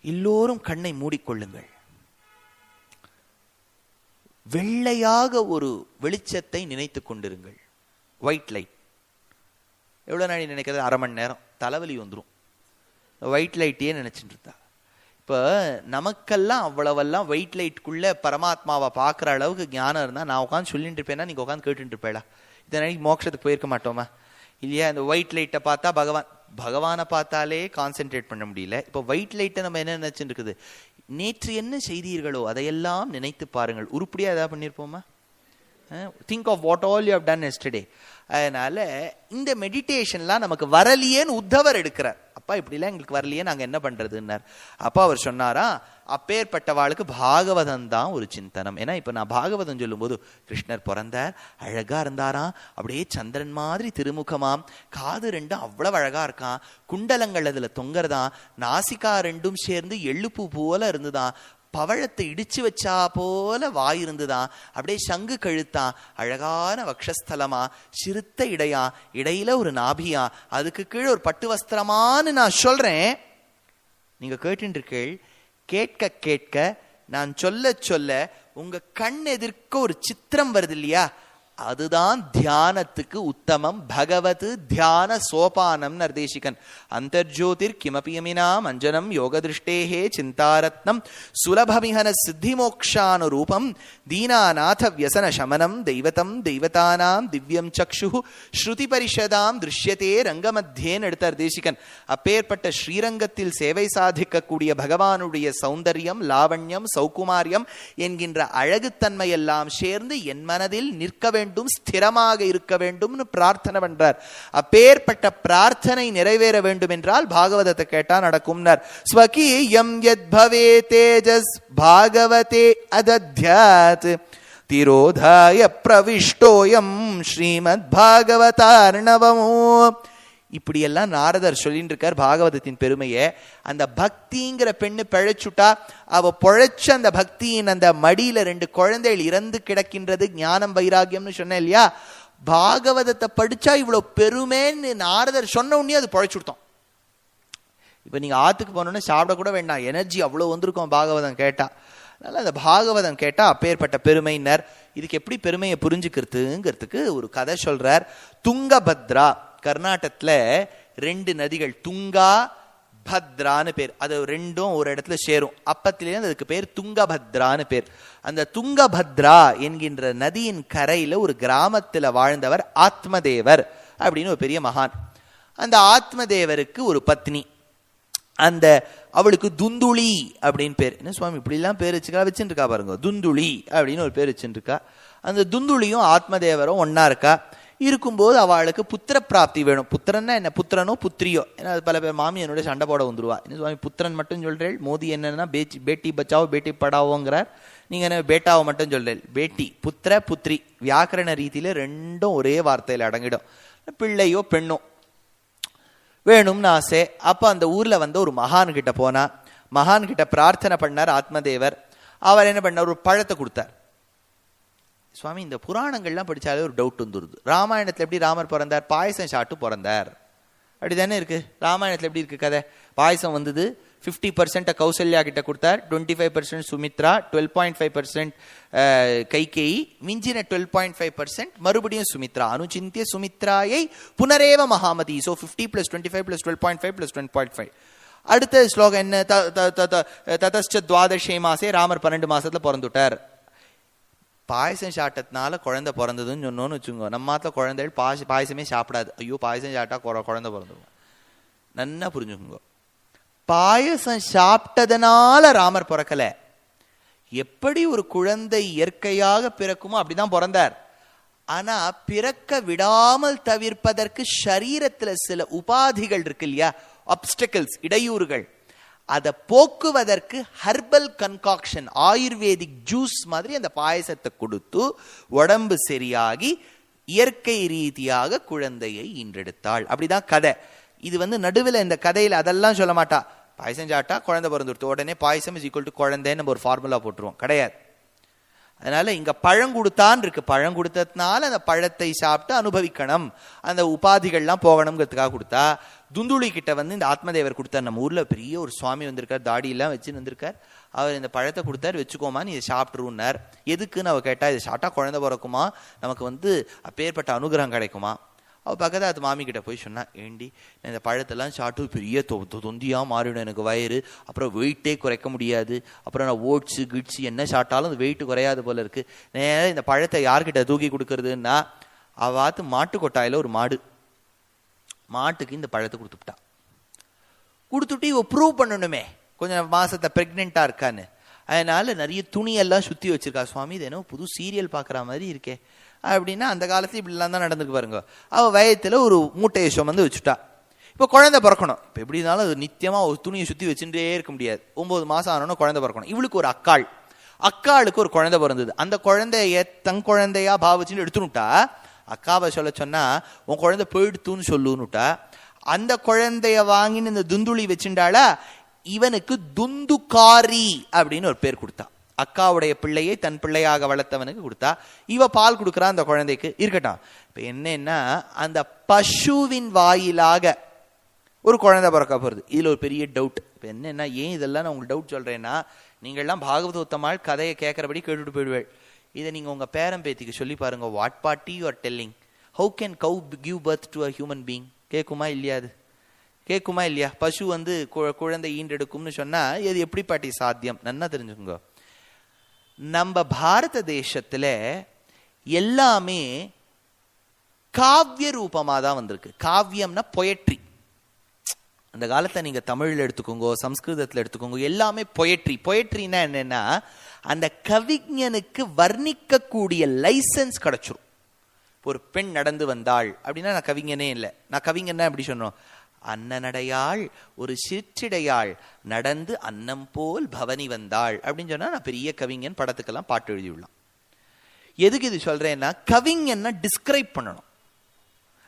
எல்லோரும் கண்ணை மூடிக்கொள்ளுங்கள். வெள்ளையாக ஒரு வெளிச்சத்தை நினைத்து கொண்டிருங்கள். ஒயிட் லைட் எவ்வளோ நாளை நினைக்கிறது? அரை மணி நேரம். தலைவலி வந்துடும் ஒயிட் லைட்டையே நினைச்சிட்டு இருந்தா. இப்போ நமக்கெல்லாம் அவ்வளவெல்லாம் ஒயிட் லைட்டுக்குள்ளே பரமாத்மாவை பார்க்குற அளவுக்கு ஞானம் இருந்தால் நான் உட்காந்து சொல்லிட்டு இருப்பேன்னா நீங்கள் உட்காந்து கேட்டுட்டு இருப்பேடா இதனால மோட்சத்துக்கு போயிருக்க மாட்டோமா? இல்லையா? இந்த ஒயிட் லைட்டை பார்த்தா பகவான் பகவானை பார்த்தாலே கான்சென்ட்ரேட் பண்ண முடியல. இப்போ ஒயிட் லைட்டை நம்ம என்ன நினைச்சுட்டு இருக்குது? நேற்று என்ன செய்தீர்களோ அதையெல்லாம் நினைத்து பாருங்கள். உருப்படியாக எதாவது பண்ணியிருப்போமா think of what all you have done yesterday அதனால இந்த மெடிடேஷன்லாம் நமக்கு வரலையேன்னு உத்தவர் எடுக்கிறார். அப்பா இப்படிலாம் எங்களுக்கு வரலையே நாங்கள் என்ன பண்ணுறதுன்னார் அப்பா அவர் சொன்னாரா அப்பேற்பட்டவாளுக்கு பாகவதம் தான் ஒரு சிந்தனம். ஏன்னா இப்போ நான் பாகவதம் சொல்லும்போது கிருஷ்ணர் பிறந்தார் அழகா இருந்தாராம் அப்படியே சந்திரன் மாதிரி திருமுகமாம் காது ரெண்டும் அவ்வளவு அழகா இருக்கான் குண்டலங்கள் அதுல தொங்கறதாம் நாசிக்கா ரெண்டும் சேர்ந்து எள்ளுப்பூ போல இருந்துதான் பவழத்தை இடிச்சு வச்சா போல வாய் இருந்துதான் அப்படியே சங்கு கழுத்தான் அழகான வக்ஷஸ்தலமா சிறுத்த இடையா இடையில ஒரு நாபியா அதுக்கு கீழே ஒரு பட்டு வஸ்திரமான்னு நான் சொல்றேன். நீங்க கேட்டுருக்கீள் கேட்க கேட்க நான் சொல்ல சொல்ல உங்க கண் எதிர்க்க ஒரு சித்திரம் வருது இல்லையா? அதுதான் தியானத்துக்கு உத்தமம். பகவத் தியான சோபானம் நர்தேசிகன். அந்தர்ஜோதிர் கிமபியமினாம் அஞ்சனம் யோகதிருஷ்டேகே சிந்தாரத்னம். சுலபமிஹன சித்திமோக்ஷானுரூபம். தீனாநாத வியசன சமனம் தெய்வதம் தெய்வதானாம் திவ்யம் சக்ஷு. ஸ்ருதி பரிஷதாம் திருஷ்யத்தே ரங்கமத்தியேன்னு எடுத்தார் தேசிகன். அப்பேற்பட்ட ஸ்ரீரங்கத்தில் சேவை சாதிக்கக்கூடிய பகவானுடைய சௌந்தரியம் லாவண்யம் சௌகுமாரியம் என்கின்ற அழகுத்தன்மையெல்லாம் சேர்ந்து என் மனதில் நிற்க வேண்டும். வேண்டும் ஸ்திரமாக இருக்க வேண்டும்னு பிரார்த்தனை பண்றார். அப்பேற்பட்ட பிரார்த்தனை நிறைவேற வேண்டும் என்றால் பாகவதத்தை கேட்டா நடக்கும்னார். ஸ்வகீயம் யத் பவே தேஜஸ் பாகவதே அதத்யாத். திரோதாய பிரவிஷ்டோயம் ஸ்ரீமத் பாகவதார்ணவமோ. இப்படியெல்லாம் நாரதர் சொல்லிட்டு இருக்கார் பாகவதத்தின் பெருமையை. அந்த பக்திங்கிற பெண்ணு பிழைச்சுட்டா அவ பொழைச்ச அந்த பக்தியின் அந்த மடியில ரெண்டு குழந்தைகள் இறந்து கிடக்கின்றது ஞானம் வைராகியம்னு சொன்னேன் இல்லையா? பாகவதத்தை படிச்சா இவ்வளவு பெருமைன்னு நாரதர் சொன்ன உடனே அது பொழைச்சுட்டோம் இப்போ நீங்கள் ஆற்றுக்கு போனோன்னே சாப்பிட கூட வேண்டாம். எனர்ஜி அவ்வளோ வந்திருக்கும் பாகவதம் கேட்டால் அதனால் அந்த பாகவதம் கேட்டால் அப்பேற்பட்ட பெருமையினர். இதுக்கு எப்படி பெருமையை புரிஞ்சுக்கிறதுங்கிறதுக்கு ஒரு கதை சொல்கிறார் துங்கபத்ரா. கர்நாடகத்துல ரெண்டு நதிகள் துங்கா பத்ரான்னு பேர். அது ரெண்டும் ஒரு இடத்துல சேரும். அப்பத்திலேருந்து அதுக்கு பேர் துங்கபத்ரான்னு பேர். அந்த துங்கபத்ரா என்கின்ற நதியின் கரையில ஒரு கிராமத்துல வாழ்ந்தவர் ஆத்மதேவர் அப்படின்னு ஒரு பெரிய மகான். அந்த ஆத்மதேவருக்கு ஒரு பத்னி. அந்த அவளுக்கு துந்துளி அப்படின்னு பேர். என்ன சுவாமி இப்படிலாம் பேர் வச்சுக்கா வச்சுருக்கா பாருங்க. துந்துளி அப்படின்னு ஒரு பேர் வச்சுருக்கா அந்த துந்துளியும் ஆத்மதேவரும் ஒன்னா இருக்கா. இருக்கும்போது அவளுக்கு புத்திர பிராப்தி வேணும். புத்திரன்னா என்ன? புத்திரனோ புத்திரியோ. ஏன்னா பல பேர் மாமி என்னோட சண்டை போட வந்துருவா. என்ன சுவாமி புத்திரன் மட்டும் சொல்றேன் மோதி என்னன்னா பேச்சி பேட்டி பச்சாவோ பேட்டி படாவோங்கிறார். நீங்க என்ன பேட்டாவை மட்டும் சொல்றேன் பேட்டி புத்திர புத்திரி. வியாக்கரண ரீதியில ரெண்டும் ஒரே வார்த்தையில அடங்கிடும். பிள்ளையோ பெண்ணோ. வேணும்னு ஆசை. அப்ப அந்த ஊர்ல வந்து ஒரு மகான் கிட்ட போனா மகான் கிட்ட பிரார்த்தனை பண்ணார் ஆத்மதேவர். அவர் என்ன பண்ணார்? ஒரு பழத்தை கொடுத்தார். சுவாமி இந்த புராணங்கள்லாம் படிச்சாலே ஒரு டவுட் வந்துருது. ராமாயணத்துல எப்படி ராமர் பிறந்தார்? பாயசம் சாப்பிட்டு பிறந்தார். அப்படிதானே இருக்கு? ராமாயணத்துல எப்படி இருக்கு கதை? பாயசம் வந்தது ஃபிஃப்டி பர்சன்ட்டை கௌசல்யா கிட்ட கொடுத்தார் twenty five percent Sumitra twelve point five percent Kaikeyi மிஞ்சின டுவெல் பாயிண்ட் ஃபைவ் பர்சன்ட் மறுபடியும் சுமித்ரா. அனுச்சிந்திய சுமித்ராயை புனரேவ மகாமதி. So fifty plus twenty five plus twelve point five plus twelve point five அடுத்த ஸ்லோகம் என்ன? ததஸ்ச துவாதசே மாசே ராமர் பன்னெண்டு மாசத்துல பிறந்துட்டார். பாயசம் சாப்பிட்டதுனால குழந்தை பிறந்ததுன்னு சொன்னோன்னு வச்சுக்கோங்க. நம்ம மாத்திர குழந்தைகள் பாசி பாயசமே சாப்பிடாது. ஐயோ பாயசம் சாப்பிட்டா குழந்தை பிறந்துடும் நன்னா புரிஞ்சுக்கோங்க. பாயசம் சாப்பிட்டதுனால ராமர் பிறக்கல. எப்படி ஒரு குழந்தை இயற்கையாக பிறக்குமோ அப்படிதான் பிறந்தார். ஆனா பிறக்க விடாமல் தவிர்ப்பதற்கு சரீரத்துல சில உபாதிகள் இருக்கு இல்லையா? அப்டக்கிள்ஸ் இடையூறுகள். அதை போக்குவதற்கு ஹர்பல் கன்காக்ஷன் ஆயுர்வேதிக் ஜூஸ் மாதிரி அந்த பாயசத்தை கொடுத்து உடம்பு சரியாகி இயற்கை ரீதியாக குழந்தையை ஈன்றெடுத்தாள். அப்படிதான் கதை. இது வந்து நடுவில் இந்த கதையில் அதெல்லாம் சொல்ல மாட்டா. பாயசம் சாப்பிட்டா குழந்தை பிறந்துடுத்து உடனே பாயசம் இஸ் ஈக்குவல் டு குழந்தைன்னு நம்ம ஒரு ஃபார்முலா போட்டுருவோம். கிடையாது. அதனால இங்க பழம் கொடுத்தான் இருக்கு. பழம் கொடுத்ததுனால அந்த பழத்தை சாப்பிட்டு அனுபவிக்கணும். அந்த உபாதிகள்லாம் போகணுங்கிறதுக்காக கொடுத்தா துந்துளி கிட்ட வந்து இந்த ஆத்மதேவர் கொடுத்தார். நம்ம ஊர்ல பெரிய ஒரு சுவாமி வந்திருக்கார் தாடி எல்லாம் வச்சுன்னு வந்திருக்கார். அவர் இந்த பழத்தை கொடுத்தார் வச்சுக்கோமான்னு இதை சாப்பிட்ருன்னார் எதுக்குன்னு அவள் கேட்டா இதை சாப்பிட்டா குழந்தை பிறக்குமா? நமக்கு வந்து அப்பேற்பட்ட அனுகிரகம் கிடைக்குமா? அவ பக்கத்தில் அது மாமி கிட்ட போய் சொன்னா ஏண்டி நான் இந்த பழத்தெல்லாம் சாப்பிட்டு பெரிய தொ தொந்தியாக தொந்தியா மாறிடும் எனக்கு வயிறு. அப்புறம் வெயிட்டே குறைக்க முடியாது. அப்புறம் நான் ஓட்ஸு கிட்ஸு என்ன சாப்பிட்டாலும் அது வெயிட் குறையாது போல இருக்கு. நேராக இந்த பழத்தை யார்கிட்ட தூக்கி கொடுக்கறதுன்னா அவாத்து மாட்டு கொட்டாயில ஒரு மாடு. மாட்டுக்கு இந்த பழத்தை கொடுத்துட்டா. கொடுத்துட்டு இவ ப்ரூவ் பண்ணணுமே. கொஞ்சம் மாசத்தை பிரெக்னெண்டா இருக்கான்னு. அதனால நிறைய துணியெல்லாம் சுத்தி வச்சிருக்கா சுவாமி. இது என்ன புது சீரியல் பார்க்குற மாதிரி இருக்கே. அப்படின்னா அந்த காலத்துல இப்படிலாம் தான் நடந்துக்கு பாருங்க. அவ வயத்துல ஒரு மூட்டையை சுமந்து வச்சுட்டா. இப்போ குழந்தை பிறக்கணும். இப்போ எப்படி இருந்தாலும் அது நித்தியமா ஒரு துணியை சுத்தி வச்சுட்டே இருக்க முடியாது. ஒன்பது மாசம் ஆனோன்னா குழந்தை பிறக்கணும். இவளுக்கு ஒரு அக்காள். அக்காளுக்கு ஒரு குழந்தை பிறந்தது. அந்த குழந்தைய தன் குழந்தையா பாவிச்சுன்னு எடுத்துனுட்டா. அக்காவை சொல்ல சொன்னா உன் குழந்தை போயிடுத்துன்னு சொல்லுன்னுட்டா அந்த குழந்தைய வாங்கின்னு இந்த துந்துளி வச்சுட்டாளா இவனுக்கு துந்துக்காரி அப்படின்னு ஒரு பேர் கொடுத்தா. அக்காவுடைய பிள்ளையை தன் பிள்ளையாக வளர்த்தவனுக்கு கொடுத்தா. இவ பால் கொடுக்குறா அந்த குழந்தைக்கு. இருக்கட்டும். இப்போ என்னன்னா அந்த பசுவின் வாயிலாக ஒரு குழந்தை பிறக்க போகிறது இதில் ஒரு பெரிய டவுட் இப்போ என்னென்னா ஏன் இதெல்லாம் நான் உங்களுக்கு டவுட் சொல்கிறேன்னா நீங்கள்லாம் பாகவதோத்தமாள் கதையை கேட்குறபடி கேட்டுட்டு போயிடுவேள். இதை நீங்கள் உங்கள் பேரன் பேத்திக்கு சொல்லி பாருங்க. வாட் பாட்டி you are telling how can cow give birth to a human being கேட்குமா இல்லையா அது? கேட்குமா இல்லையா? பசு வந்து குழந்தை ஈண்டெடுக்கும்னு சொன்னா இது எப்படி பாட்டி சாத்தியம்? நன்னா தெரிஞ்சுக்கோங்க. நம்ம பாரத தேசத்துல எல்லாமே காவிய ரூபமாக தான் வந்திருக்கு. காவியம்னா பொயட்ரி அந்த காலத்தை நீங்க தமிழ்ல எடுத்துக்கோங்க சம்ஸ்கிருதத்தில் எடுத்துக்கோங்க எல்லாமே பொயட்ரி பொயட்ரினா என்னன்னா அந்த கவிஞனுக்கு வர்ணிக்கக்கூடிய லைசன்ஸ் கிடைச்சிரும். ஒரு பெண் நடந்து வந்தாள் அப்படின்னா நான் கவிஞனே இல்லை. நான் கவிஞன்னா அப்படி சொன்னோம்? அன்னநடையாள் ஒரு சிற்றிடையாள் நடந்து அன்னம் போல் பவனி வந்தாள் அப்படின்னு சொன்னா நான் பெரிய கவிஞன் படத்துக்கெல்லாம் பாட்டு எழுதியுள்ளான். எதுக்கு இது சொல்றேன்னா கவிஞன்னா டிஸ்கிரைப் பண்ணணும்.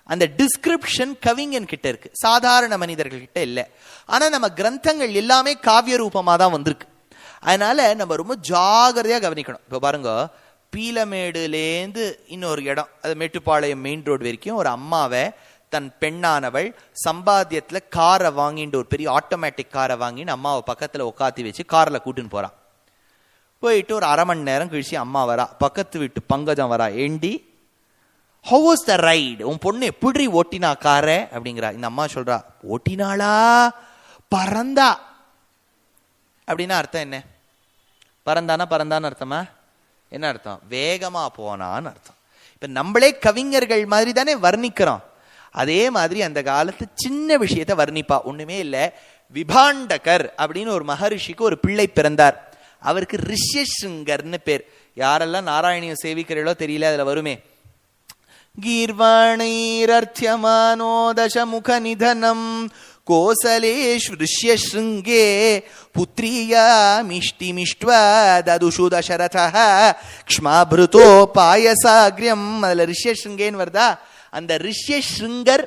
அந்த டிஸ்கிரிப்ஷன் கவிஞன் கிட்ட இருக்கு. சாதாரண மனிதர்கள் கிட்ட இல்லை. ஆனா நம்ம கிரந்தங்கள் எல்லாமே காவிய ரூபமா தான் வந்திருக்கு. அதனால நம்ம ரொம்ப ஜாகிரதையாக கவனிக்கணும். இப்போ பாருங்க பீலமேடுலேருந்து இன்னொரு இடம் அது மேட்டுப்பாளையம் மெயின் ரோடு வரைக்கும் ஒரு அம்மாவை தன் பெண்ணானவள் சம்பாத்தியத்தில் காரை வாங்கிட்டு ஒரு பெரிய ஆட்டோமேட்டிக் காரை வாங்கின்னு அம்மாவை பக்கத்தில் உட்காத்தி வச்சு காரில் கூட்டின்னு போகிறான் போயிட்டு ஒரு அரை மணி நேரம் கழிச்சு அம்மா வரா பக்கத்து வீட்டு பங்கஜம் வரா ஏண்டி ஹவ் வாஸ் த ரைடு உன் பொண்ணு எப்படி ஓட்டினா காரை அப்படிங்கிறா. இந்த அம்மா சொல்றா ஓட்டினாளா? பறந்தா. அப்படின்னா அர்த்தம் என்ன? பறந்தானா பறந்தான்னு அர்த்தமா? என்ன அர்த்தம்? வேகமா போனான்னு அர்த்தம். இப்ப நம்மளே கவிஞர்கள் மாதிரி தானே வர்ணிக்கிறோம். அதே மாதிரி அந்த காலத்து சின்ன விஷயத்த வர்ணிப்பா. ஒண்ணுமே இல்லை. விபாண்டகர் அப்படின்னு ஒரு மகரிஷிக்கு ஒரு பிள்ளை பிறந்தார். அவருக்கு ரிஷ்யசுங்கர்னு பேர். யாரெல்லாம் நாராயணிய சேவிக்கிறீர்களோ தெரியல அதுல வருமே. கீர்வாணைரர்த்தியமானோ தசமுக நிதனம் दशमुखनिधनं कोसलेष्वृष्यशृङ्गे पुत्रीयामिष्टिमिष्ट्वा ददुषु दशरथः क्ष्माभृतो பாயசாகிரியம் அதுல ரிஷ்யசிருங்கேன்னு வருதா அந்த ரிஷ்யசிருங்கர்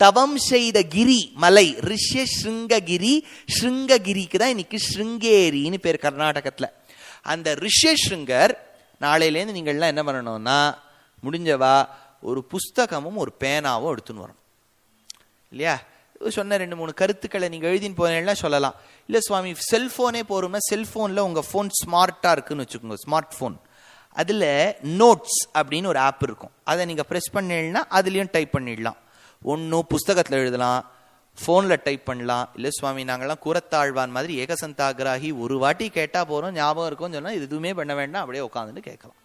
தவம் செய்த கிரி மலை ரிஷ்யசிருங்ககிரி ஸ்ருங்ககிரிக்கு தான் இன்னைக்கு ஸ்ருங்கேரின்னு பேர் கர்நாடகத்துல அந்த ரிஷ்யசிருங்கர் நாளையிலேருந்து நீங்கள்லாம் என்ன பண்ணணும்னா முடிஞ்சவா ஒரு புஸ்தகமும் ஒரு பேனாவும் எடுத்துன்னு வரணும் இல்லையா சொன்ன ரெண்டு மூணு கருத்துக்களை நீங்கள் எழுதின்னு போனீங்கன்னா சொல்லலாம். இல்லை சுவாமி செல்ஃபோனே போகிறோம்னா செல்ஃபோனில் உங்கள் ஃபோன் ஸ்மார்ட்டாக இருக்குன்னு வச்சுக்கோங்க ஸ்மார்ட் ஃபோன் அதில் நோட்ஸ் அப்படின்னு ஒரு ஆப் இருக்கும். அதை நீங்கள் ப்ரெஸ் பண்ணிடலாம் அதுலேயும் டைப் பண்ணிடலாம். ஒன்றும் புஸ்தகத்தில் எழுதலாம் ஃபோனில் டைப் பண்ணலாம். இல்லை சுவாமி நாங்கள்லாம் கூரத்தாழ்வான் மாதிரி ஏகசந்தாகிராகி ஒரு வாட்டி கேட்டால் போகிறோம் ஞாபகம் இருக்கும்னு சொன்னால் எதுவுமே பண்ண வேண்டாம் அப்படியே உட்காந்துட்டு கேட்கலாம்.